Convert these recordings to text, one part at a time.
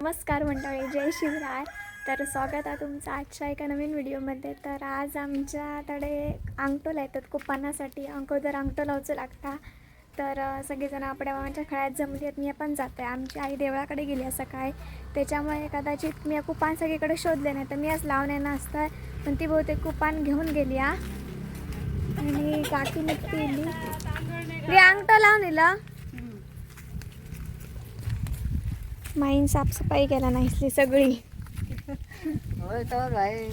नमस्कार मंडळी जय शिवराय. तर स्वागत आहे तुमचं आजच्या एका नवीन व्हिडिओमध्ये. तर आज आमच्याकडे अंगठोला येतात कुपानासाठी अंगोदर अंगठो लावचं लागता तर सगळेजण आपल्या मामाच्या खळ्यात जमली आहेत मी पण जाते आमची आई देवळाकडे गेली आहे सकाळी. त्याच्यामुळे कदाचित मी कुपान सगळीकडे शोधले नाही तर मी आज लावण्यानं असतं पण ती बहुतेक कुपान घेऊन गेली हा. आणि काकी नक्की मी रे अंगठो लावून इलं माईन साफसफाई केला नाहीसली सगळी. तर भाई.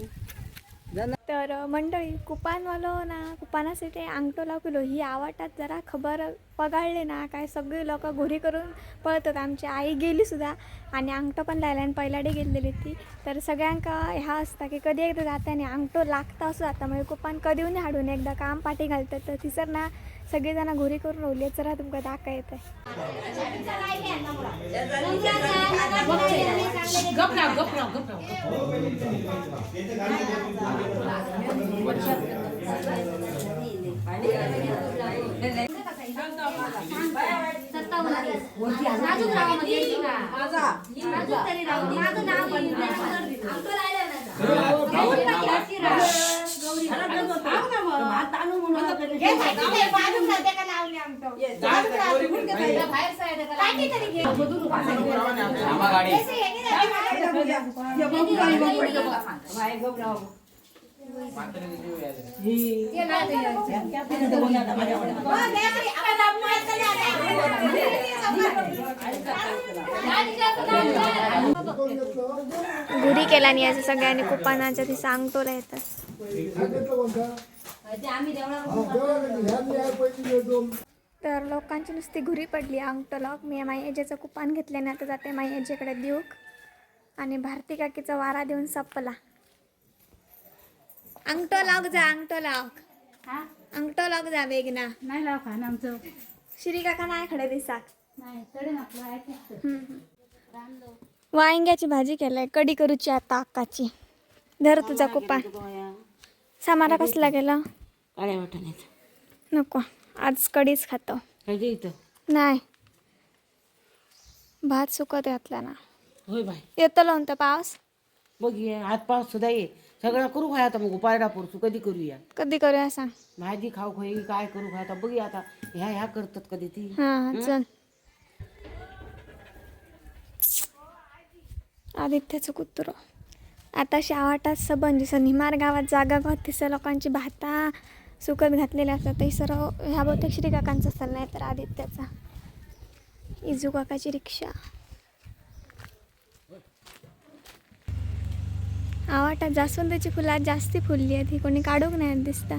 तर अ, मंडळी कुपानवालो ना कुपानासाठी अंगठो लावलो ही आवाटात जरा खबर पगाळले ना काय सगळी लोक घोरी करून पळतात. आमची आई गेली सुद्धा आणि अंगठो पण लायला आणि पहिल्याडे गेलेली ती. तर सगळ्यांका ह्या असता की कधी एकदा जाता आणि अंगठो लागता असं जाता म्हणजे कुपान कधी हाडून एकदा काम पाठी घालतात. तर थिसर ना सगळीजणं घोरी करून रोवली जरा तुमका दाखवा येत गप राव गप राव गप राव नाजूक राहा म्हणजे नाजूक तरी राहू दे. माझं नाव पण आमचं राहिलं ना का? बाहेर side आहे का? ते नाही द्यायचं. घुरी केला नाही असं सगळ्यांनी ती सांगतोला येतात ते आम्ही देवळात तर लोकांची नुसती घुरी पडली अंगठो मी माई एजेचं कुपान घेतले ना तर जाते माई एजेकडे देऊक. आणि भारती काकीचा वारा देऊन संपला. अंगठो लाग जा अंगठो लाग हा? अंगठो लाग जा बेगना नाही लाव खान आमचं श्री काका नाही खडे दिसाक. वांग्याची भाजी केलाय कडी करूची आता अक्काची धर तुझा कुपान. सामारा कसला गेला काळ्या वाटाण्यात नको आज कढीच खातो. जे इथं. नाही. भात सुकत घातला ना. होय बाय येतो लावून पाऊस. बघूया आज पाऊस सुद्धा ये. सगळं करू खाय आता मग उपायला पुरसू कधी करूया? कधी करूया सांग. भाजी खाऊ खाई काय करू खाय आता? बघूया आता ह्या ह्या करतात कधी ती. हा चल. आदित्याचं कुत्रो. आता शावाटात सबंध जसं निमार गावात जागा गावात तिसं लोकांची भाता. सुकत घातलेले असतात ते सर्व ह्या बहुतेक श्री काकांचा नाही तर आदित्याचा. इजू काकाची रिक्षा. आवाटात जास्वंदाची फुलं जास्ती फुलली आहेत ही कोणी काढूक नाही दिसता.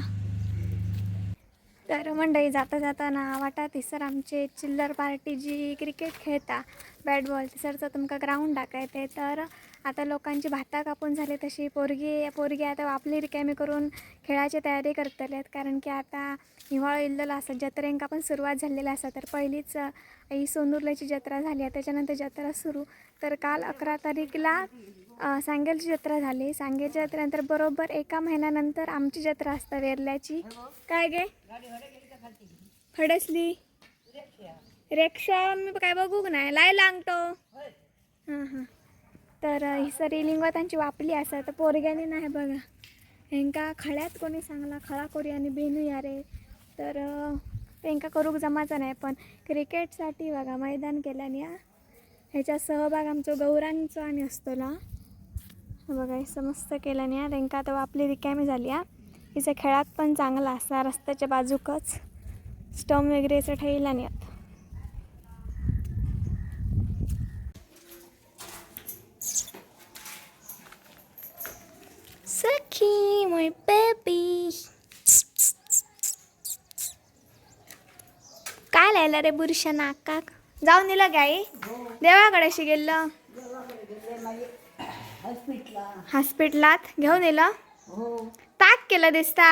तर मंडळी जाता जाताना वाटात थिसर आमचे चिल्लर पार्टी जी क्रिकेट खेळता. बॅट बॉल थिसरचं तुमका ग्राउंड दाखयते तर आता लोकांची भाता कापून झाली तशी. पोरगी पोरगी आता आपली रिकामी करून खेळाची तयारी करतलेत कारण की आता हिवाळा इल्लेला असा जत्रेंका पण सुरुवात झालेली असा. तर पहिलीच ही सोनुर्ल्याची जत्रा झाली आहे. त्याच्यानंतर जत्रा सुरू. तर काल अकरा तारीखला सांगेलची जत्रा झाली. सांगेलच्या जत्रेनंतर बरोबर एका महिन्यानंतर आमची जत्रा असते वेरल्याची. काय गे? फडसली. रिक्षा मी काय बघूक नाही? लाय लागतो हां हां. तर ही सरी लिंगवतांची वापली असा. तर पोरग्याने नाही बघा. हेंका खळ्यात कोणी सांगला खळा करूया आणि बेनू या रे. तर अ, तेंका करूक जमाचं नाही पण क्रिकेटसाठी बघा मैदान केल्याने या ह्याच्या सहभाग आमचो गौरांचो आणि असतो ना बघा हे समस्त केल्याने या तेंका आता आपली रिकामी झाली या हिचा खेळात पण चांगला असा रस्त्याच्या बाजूकच. स्टम वगैरेचं ठेवला नाही आता. सखी my baby काय लिहिलं रे बुरशा नाका जाऊन दिलं गाई देवाकडे अशी गेलं हॉस्पिटलात घेऊन येलं ताक केलं दिसता.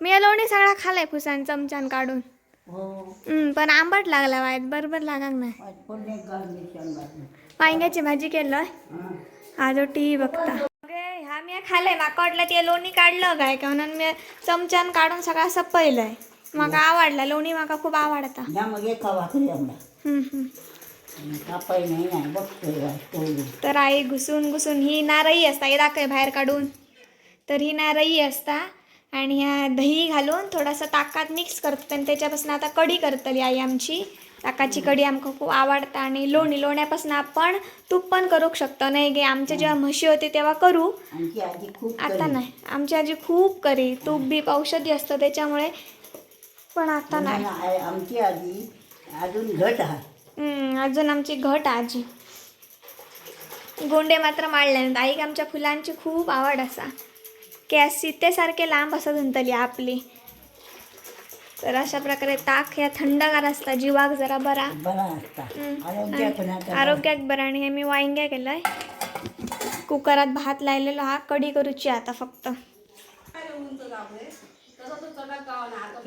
मी लोणी सगळा खालाय फुसान चमचान काढून. पण आंबट लागला वाईट बरोबर लागाक नाही. वांग्याची भाजी केलं. आजो टी बघता. मी खाल्लंय माका वाटलं ते लोणी काढलं काय का? म्हणून मी चमच्यान काढून सगळा सपयलंय माका आवडला लोणी माका खूप आवडता. या मग एक भाकरी आमला हम्म, हम्म. कापाय नाही नाही बघतोय तेवढी. तर आई घुसून घुसून ही नारळी असता हे दाखय बाहेर काढून. तर ही नारळी असता आणि ह्या दही घालून थोडासा ताकात मिक्स करतो आणि त्याच्यापासून आता कढी करतली आई आमची. ताकाची कढी आमका खूप आवडता आणि लोणी लोण्यापासून आपण तूप पण करू शकतो. नाही गे आमच्या जेव्हा म्हशी होते तेव्हा करू. आमची आजी खूप आता नाही. आमची आजी खूप करी तूप बीप औषधी असतं त्याच्यामुळे पण आता नाही आमची आजी अजून घट हम्म, अजून आमची घट आजी. गोंडे मात्र माळले नाहीत. आईक आमच्या फुलांची खूप आवड असा. की सीतेसारखे लांब असं धुंतली आपली. तर अशा प्रकारे ताक ह्या थंडगार असता जीवाक जरा बरा. बरा असता हम्म. आरोग्य पण आरोग्याक बरा. आणि हे मी वांग्या केलंय. कुकरात भात लायलेलो हा कढी करूची आता फक्त.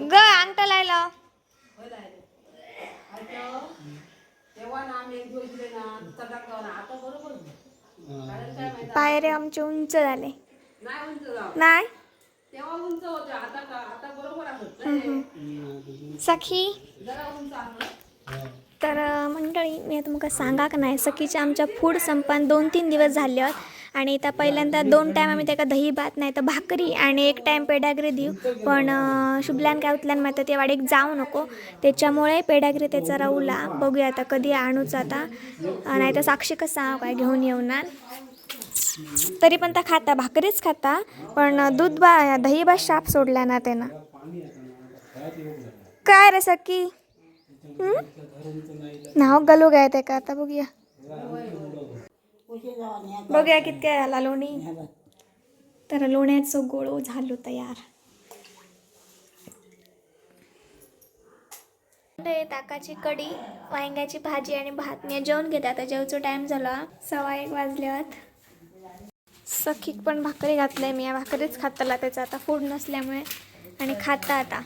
ग अंगठ लायला. पायरे आमचे उंच झाले. नाही? सखी? तर मंडळी मी आता तुमका सांगा का नाही? सखीच्या आमच्या फूड संपान दोन तीन दिवस झाले आहेत. आणि त्या पहिल्यांदा दोन टाईम आम्ही त्याका दही भात नाही तर भाकरी आणि एक टाईम पेडागरी देऊ. पण शुभल्यान काय उतल्यान मात्र ते वाडीक जाऊ नको. त्याच्यामुळे पेडागरी त्याचा राहूला. बघूया आता कधी आणूच आता. नाही तर साक्षी कसा काय घेऊन येऊनार तरी पण त्या खाता भाकरीच खाता पण दूध बा दही बा शाप सोडला ना त्यानं. काय रे सकी नाव गलू गाय ते का? आता बघूया. बघूया कितक्या आला लोणी. तर लोण्याचं गोळो झालो तयार. ताकाची कढी वांग्याची भाजी आणि भात. मी जेवण घेते. आता जेवचा टाइम झाला. सव्वा एक वाजल्यात. सखीक पण भाकरी घातलंय मी. या भाकरीच खाताला त्याचं आता फूड नसल्यामुळे आणि खाता आता.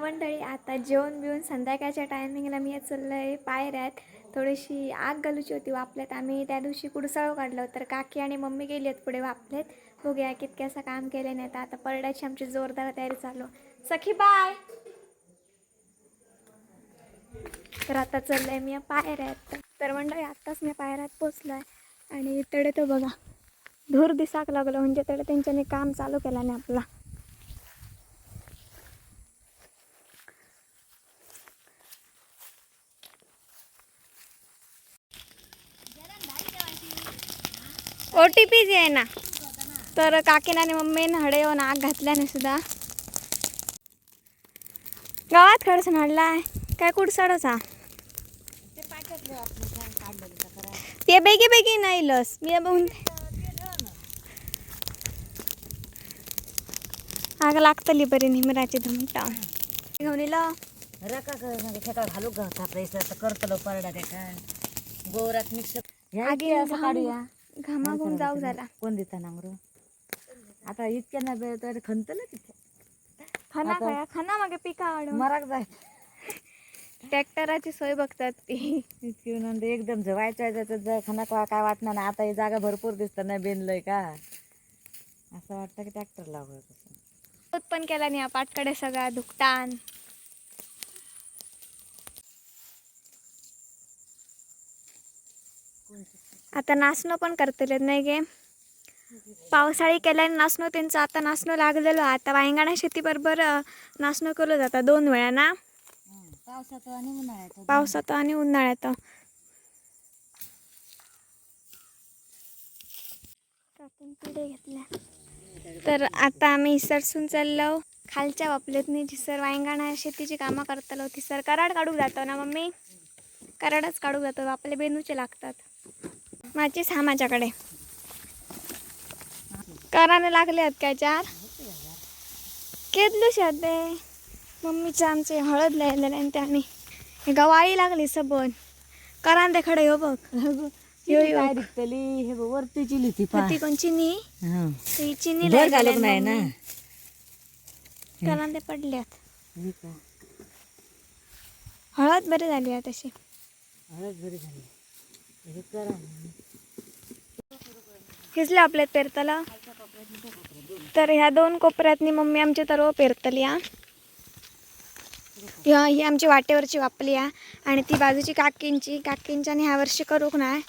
मंडळी आता जेवण बिवून संध्याकाळच्या टायमिंगला मी चाललंय पायऱ्यात. थोडीशी आग घालूची होती वापल्यात. आम्ही त्या दिवशी कुडसाळू काढलं तर काकी आणि मम्मी गेली आहेत पुढे वापलेत बघूया कितक्या असं काम केलं नाही तर. आता परड्याची आमची जोरदार तयारी चालू. सखी बाय तर आता चाललंय मी पायऱ्यात. तर म्हणलं आत्ताच मी पायऱ्यात पोचलोय. आणि तडे तो बघा धूर दिसाक लागलो. म्हणजे तडे त्यांच्याने काम चालू केलं नाही आपला. ओ टी पी जे आहे ना. तर काकीना आणि मम्मीने हडे येऊन आग घातल्याने सुद्धा गावात खडसून आहे काय कुडसाडच हा ते बेगी बेगी नाही लस. मी बघून आग लागतली बरी निमराची धुमटा घेऊन येलो रका खेका घालू का करतलो परडा त्याका गोरात मिक्स आगे घाम घामाघूम जाऊ झाला. कोण देता नांगरो? आता इतक्या ना तर खंत ना तिथे. खाना खाया खाना मागे पिका मराक जाय. ट्रॅक्टराची सोय बघतात ती. इतकी एकदम खाना काय वाटणार ना आता ही जागा भरपूर दिसतं ना बेनलंय का? असं वाटतं की ट्रॅक्टर लावलं तसं. उत्पन्न केला नाही पाटकडे सगळा दुकटान आता नाचणं पण करतले नाही गे. पावसाळी केल्याने नाचणं त्यांचं आता नाचणं लागलेलो. आता वांगणा शेती बरोबर नाचणं केलं जातं दोन वेळा ना. पावसात आणि उन्हाळ्यात पावसात आणि उन्हाळ्यात काकीन पिढे घेतल्या. तर आता आम्ही सरसून चाललो. खालच्या वापलेतनी जिसर वांगणा शेतीची कामं करतलो तिसर कराड काढूक जातो ना मम्मी? कराडच काढूक जातो आपले बेनूचे लागतात. माझीच हा माझ्याकडे. कराने लागले आहेत काय चार? केदलू शादे. मम्मीच्या आमचे हळद लायलेले आणि त्याने हे गवाळी लागली सबन. करान ते खडे हो बघ. यो यो. काय दिसतली? हे बघ, वरती चिली ती ती कोणची नी ही. चिनी घालत नाही ना. करान ते पडल्यात? हळद बरी झाली आहे तशी हळद बरी झाली. करा आपल्यात पेरतला. तर ह्या दोन कोपऱ्यातनी मम्मी आमची तरव पेरतली हा. ती ही आमची वाटेवरची वापली आहे आणि ती बाजूची काकींची काकींच्या ह्या वर्षी करूक नाही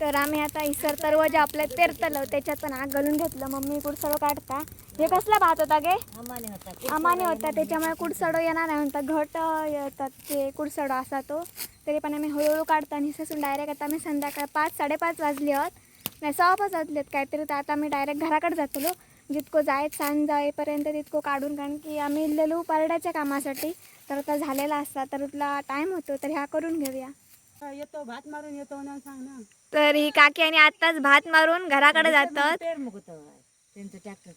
तर आम्ही आता इसर तरव जे आपल्या पेरतलं त्याच्यातून आग घालून घेतलं. मम्मी कुडसडो काढता. हे कसला भात होता गे? अमाने होता अमाने होता त्याच्यामुळे कुडसडो येणार नाही म्हणता घट येतात ते कुडसडो असा तो. तरी पण आम्ही हळूहळू काढतो आणि ससून डायरेक्ट आता आम्ही संध्याकाळ पाच साडेपाच वाजले आहोत नाही सहा पाच वाजलेत काहीतरी. तर आता आम्ही डायरेक्ट घराकडे जातलो. जितकं जायत सांज जाईपर्यंत तितकं काढून कारण की आम्ही इल्लेलो परड्याच्या कामासाठी. तर आता झालेला असता तर तुला टाईम होतो तर ह्या करून घेऊया. येतो भात मारून येतो ना सांग ना. तर ही काकी आणि आत्ताच भात मारून घराकडे जातात. त्यांचं ट्रॅक्टर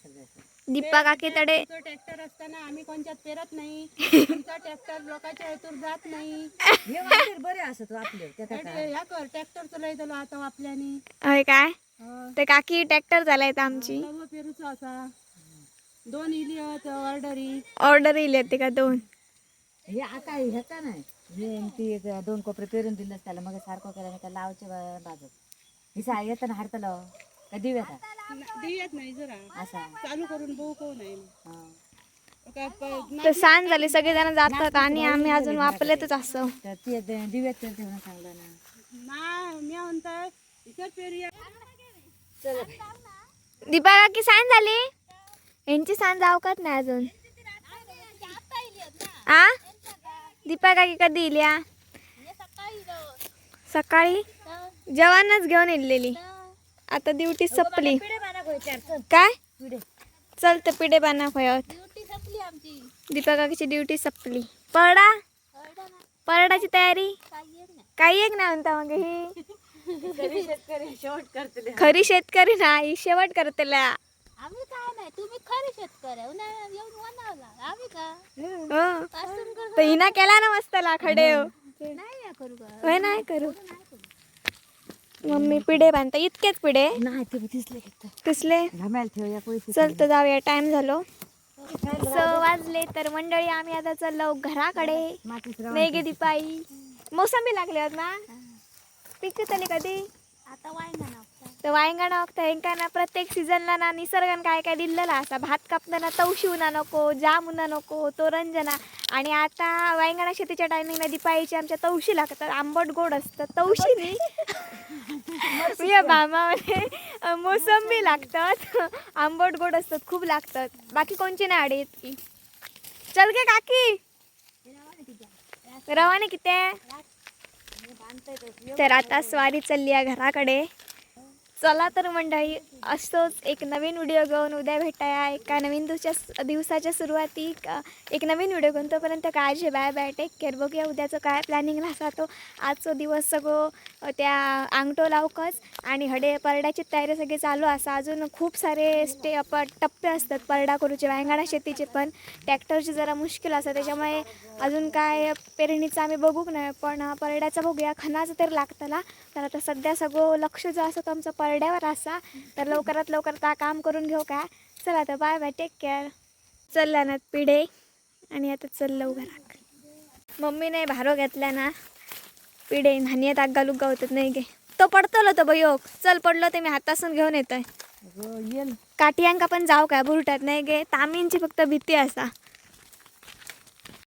दीपा काकी तडे ट्रॅक्टर असताना आम्ही कोणत्यात पेरत नाही. तुमचा ट्रॅक्टर लोकांच्या हेतून जात नाही. हे बरे असत आपले त्याचा काय ह्या कर ट्रॅक्टर चलायचं आता आपल्यानी. होय काय? ते काकी ट्रॅक्टर चालायचं आमची. सर्व पेरूचा असा. दोन इली ऑर्डरी. ऑर्डर येईल ते का दोन? हे आता ह्याचा नाही? हे ती एक दोन कोपरे पेरून दिलं त्याला. मग सारखं केलं त्याला लावचे बाजू हिसा येतं ना हाडतलं. का दिव्याचा देत नाही जरा. असा. चालू करून बघू कोण आहे. हा. काय प- तर सांज झाली सगळेजण जातात आणि आम्ही अजून वापरलेतच असं. तर ती द- दिव्यात पेरते म्हणून सांगलं ना. ना मी म्हणताय इतर पेरूया दीपा काकी सांज झाली? यांची सांज अवकात नाही अजून. आ? दीपा काकी कधी इल्या? सकाळी जवानच घेऊन येलेली आता ड्युटी संपली. काय? चल तर पिढे बाना दीपा काकीची ड्युटी संपली. परडा परडाची तयारी. काही एक नाही. म्हणता मग ही. शेवट करते खरी शेतकरी नाही शेवट करतेला. आम्ही काय नाही तुम्ही खरे शेतकरी उन्हाळ्यात येऊन वनावला आम्ही का? हो. पासून कर. तर हिना केला ना मस्त ला खडे हो. नाही करू. नाही करू मम्मी पिढे बांधता इतकेच पिढे? नाही ते दिसले चल तर जाऊया टाइम झालो. स वाजले तर मंडळी आम्ही आता चाललो घराकडे. मातीच नाही गे दीपाई. मोसंबी लागले आहेत ना? पिकत आली कधी? आता वाईना ना. तर वांगण वखता हेंका ना प्रत्येक सीझनला ना निसर्गान काय काय दिलेला असा. भात कापताना तवशिवना नको जामुना नको तोरंजना आणि आता वांगणा शेतीच्या टायमिंगला दिपाळीची आमच्या तवशी लागतात. आंबट गोड असतं. तवशीनी या बामामध्ये मोसंबी लागतात. आंबट गोड असतात खूप लागतात. बाकी कोणची नाही आडी इतकी चल गे काकी. रवाने किती आहे? तर आता स्वारी चालली आहे घराकडे. चला तर मंडळी असंच एक नवीन व्हिडिओ घेऊन उद्या भेटाया. एका नवीन दिवसाच्या दिवसाच्या सुरुवाती एक नवीन व्हिडिओ घेऊन तोपर्यंत काळजी बाय बाय टेक केअर. बघूया उद्याचं काय प्लॅनिंग राहता तो आजचो दिवस सगळं त्या आंगठो लावकच आणि हडे परड्याची तयारी सगळी चालू असा. अजून खूप सारे स्टे अप टप्पे असतात परडा करूचे वांगडा शेतीचे पण. ट्रॅक्टरची जरा मुश्किल असतं. त्याच्यामुळे अजून काय पेरणीचं आम्ही बघूक नाही पण परड्याचं बघूया. खणाचं तर लागतला. तर आता सध्या सगळं लक्ष जो असं तो आमचं परड्यावर असा. तर लवकरात लवकर ता काम करून घेऊ काय चला तर बाय बाय टेक केअर चलला ना पिढे. आणि आता चललो घराक मम्मीने भारो घेतला ना. पिढे धान्यात आग घालूक गावतात नाही गे. तो पडतलो तो बयोग चल पडलो ते मी हातासून घेऊन येतोय. काटियांका पण जाऊ काय बुरटात नाही गे. तामींची फक्त भीती असा.